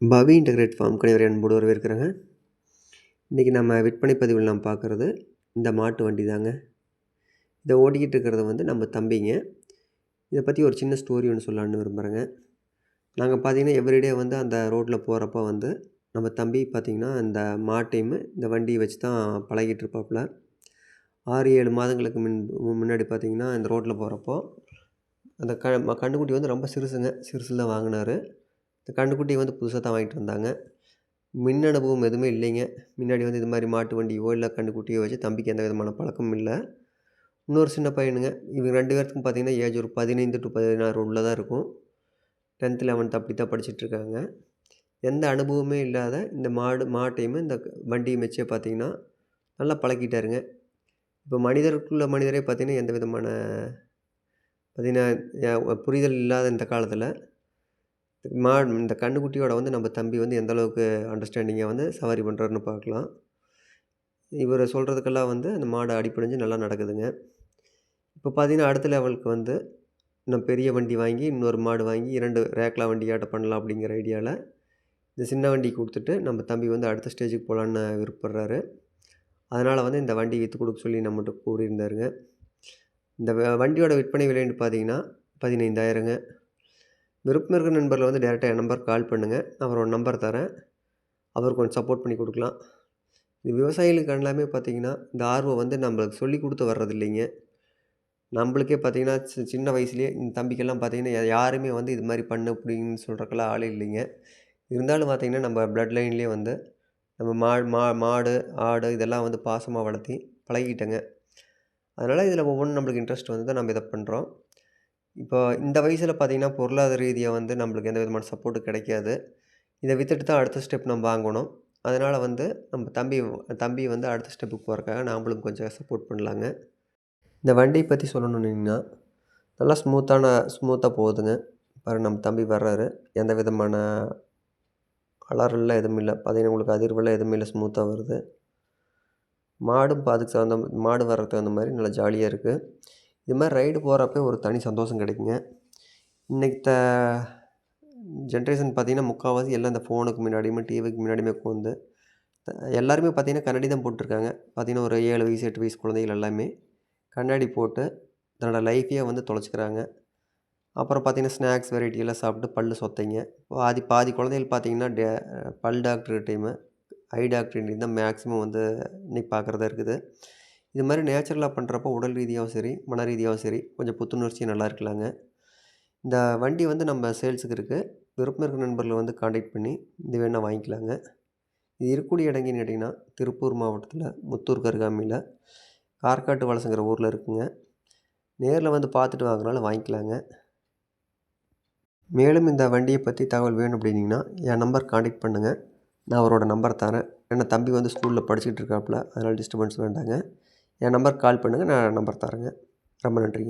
பவி integrate form கணிவரை அன்போடு வரவேற்கிறேங்க. இன்றைக்கி நம்ம விற்பனை பதிவில் நாம் பார்க்குறது இந்த மாட்டு வண்டி தாங்க. இதை ஓடிக்கிட்டு இருக்கிறது வந்து நம்ம தம்பிங்க. இதை பற்றி ஒரு சின்ன ஸ்டோரி ஒன்று சொல்லலான்னு விரும்புகிறேங்க நாங்கள் பார்த்தீங்கன்னா எவ்ரிடே வந்து அந்த ரோட்டில் போகிறப்ப வந்து நம்ம தம்பி பார்த்திங்கன்னா இந்த மாட்டையும் இந்த வண்டியை வச்சு தான் பழகிட்டு இருப்பாப்புல. ஆறு ஏழு மாதங்களுக்கு முன் முன்னாடி பார்த்திங்கன்னா இந்த ரோட்டில் போகிறப்போ அந்த க கன்றுக்குட்டி வந்து ரொம்ப சிறுசுங்க. சிறுசில் தான் வாங்கினார். இந்த கன்றுக்குட்டி வந்து புதுசாக தான் வாங்கிட்டு வந்தாங்க. மின் அனுபவம் எதுவுமே இல்லைங்க. முன்னாடி வந்து இது மாதிரி மாட்டு வண்டியோ இல்லை கன்றுக்குட்டியோ வச்சு தம்பிக்கு எந்த விதமான பழக்கமும் இல்லை. இன்னொரு சின்ன பையனுங்க. இவங்க ரெண்டு பேர்த்துக்கும் பார்த்திங்கன்னா ஏஜ் ஒரு பதினைந்து டு பதினாறு உள்ள தான் இருக்கும். டென்த்து லெவன்த் அப்படி தான் படிச்சுட்ருக்காங்க எந்த அனுபவமே இல்லாத இந்த மாடு மாட்டையுமே இந்த வண்டியும் வச்சே பார்த்திங்கன்னா நல்லா பழக்கிட்டாருங்க இப்போ மனிதருக்குள்ள மனிதரே பார்த்திங்கன்னா எந்த விதமான பார்த்திங்கன்னா புரிதல் இல்லாத இந்த காலத்தில் மா இந்த கன்றுக்குட்டியோட வந்து நம்ம தம்பி வந்து எந்தளவுக்கு அண்டர்ஸ்டாண்டிங்காக வந்து சவாரி பண்ணுறாருன்னு பார்க்கலாம். இவர் சொல்கிறதுக்கெல்லாம் வந்து அந்த மாடு அடிப்படைஞ்சு நல்லா நடக்குதுங்க. இப்போ பார்த்தீங்கன்னா அடுத்த லெவலுக்கு வந்து நம்ம பெரிய வண்டி வாங்கி இன்னொரு மாடு வாங்கி இரண்டு ரேக்லா வண்டியாட்ட பண்ணலாம் அப்படிங்கிற ஐடியாவில் இந்த சின்ன வண்டி கொடுத்துட்டு நம்ம தம்பி வந்து அடுத்த ஸ்டேஜுக்கு போகலான்னு விருப்பப்படுறாரு. அதனால் வந்து இந்த வண்டி விற்று கொடுக்க சொல்லி நம்மகிட்ட கூறியிருந்தாருங்க. இந்த வண்டியோட விற்பனை விலைன்னு பார்த்தீங்கன்னா பதினைந்தாயிரங்க. விருப்பம் இருக்கிற நண்பரில் வந்து டேரெக்டாக என் நம்பர் கால் பண்ணுங்கள் அவரோட நம்பர் தரேன். அவருக்கு கொஞ்சம் சப்போர்ட் பண்ணி கொடுக்கலாம். இது விவசாயிகளுக்கு எல்லாமே பார்த்திங்கன்னா இந்த ஆர்வம் வந்து நம்மளுக்கு சொல்லி கொடுத்து வர்றது இல்லைங்க. நம்மளுக்கே பார்த்திங்கன்னா சின்ன வயசுலேயே இந்த தம்பிக்கெல்லாம் பார்த்திங்கன்னா யாருமே வந்து இது மாதிரி பண்ணு அப்படின்னு சொல்கிறக்கெல்லாம் ஆள் இல்லைங்க. இருந்தாலும் பார்த்திங்கன்னா நம்ம ப்ளட் லைன்லேயே வந்து நம்ம மா மா மாடு ஆடு இதெல்லாம் வந்து பாசமாக வளர்த்தி பழகிட்டேங்க. அதனால் இதில் ஒவ்வொன்றும் நம்மளுக்கு இன்ட்ரெஸ்ட் வந்து தான் நம்ம இதை பண்ணுறோம் இப்போ இந்த வயசில் பார்த்திங்கன்னா பொருளாதார ரீதியாக வந்து நம்மளுக்கு எந்த விதமான சப்போர்ட்டு கிடைக்காது. இதை விற்றுட்டு தான் அடுத்த ஸ்டெப் நம்ம வாங்கணும். அதனால் வந்து நம்ம தம்பி தம்பி வந்து அடுத்த ஸ்டெப்புக்கு போகிறக்காக நாம்ளும் கொஞ்சம் சப்போர்ட் பண்ணலாங்க. இந்த வண்டியை பற்றி சொல்லணுன்னா நல்லா ஸ்மூத்தான ஸ்மூத்தாக போகுதுங்க. பாரு நம்ம தம்பி வர்றாரு. எந்த விதமான அலறல்லாம் எதுவும் இல்லை. பார்த்திங்கன்னா உங்களுக்கு அதிர்வெல்லாம் எதுவும் இல்லை. ஸ்மூத்தாக வருது. மாடும் அதுக்கு தகுந்த மாடு வர்றதுக்கு தகுந்த மாதிரி நல்லா ஜாலியாக இருக்குது இது மாதிரி ரைடு போகிறப்ப ஒரு தனி சந்தோஷம் கிடைக்குங்க. இன்றைக்கி த ஜென்ரேஷன் பார்த்திங்கன்னா முக்கால்வாசி எல்லாம் இந்த ஃபோனுக்கு முன்னாடியுமே டிவிக்கு முன்னாடியுமே உட்காந்து எல்லாருமே பார்த்திங்கன்னா கண்ணாடி தான் போட்டிருக்காங்க. பார்த்திங்கன்னா ஒரு ஏழு வயசு எட்டு வயசு குழந்தைகள் எல்லாமே கண்ணாடி போட்டு தன்னோடய லைஃப்பையே வந்து தொலைச்சிக்கிறாங்க. அப்புறம் பார்த்திங்கன்னா ஸ்நாக்ஸ் வெரைட்டி எல்லாம் சாப்பிட்டு பல் சொத்தைங்க. பாதி பாதி குழந்தைகள் பார்த்திங்கன்னா டே பல் டாக்டர்கிட்டையுமே ஐ டாக்டர்கிட்டையும் தான் மேக்ஸிமம் வந்து இன்றைக்கி பார்க்குறதா இருக்குது. இது மாதிரி நேச்சுரலாக பண்ணுறப்போ உடல் ரீதியாகவும் சரி மன ரீதியாகவும் சரி கொஞ்சம் புத்துணர்ச்சியும் நல்லா இருக்கலாங்க. இந்த வண்டி வந்து நம்ம சேல்ஸுக்கு இருக்குது விருப்பம் இருக்கிற நண்பர்களை வந்து காண்டாக்ட் பண்ணி இது வேணால் வாங்கிக்கலாங்க. இது இருக்கக்கூடிய இடங்கன்னு கேட்டிங்கன்னா திருப்பூர் மாவட்டத்தில் முத்தூர் கருகாமியில் கார்காட்டு வலசங்கிற ஊரில் இருக்குங்க. நேரில் வந்து பார்த்துட்டு வாங்கினாலும் வாங்கிக்கலாங்க. மேலும் இந்த வண்டியை பற்றி தகவல் வேணும் அப்படின்னிங்கன்னா என் நம்பர் காண்டாக்ட் பண்ணுங்கள் நான் அவரோட நம்பர் தரேன். ஏன்னா தம்பி வந்து ஸ்கூலில் படிச்சுக்கிட்டு இருக்காப்புல. அதனால் டிஸ்டர்பன்ஸ் வேண்டாங்க. என் நம்பருக்கு கால் பண்ணுங்கள் நான் நம்பர் தரேங்க. ரொம்ப நன்றிங்க.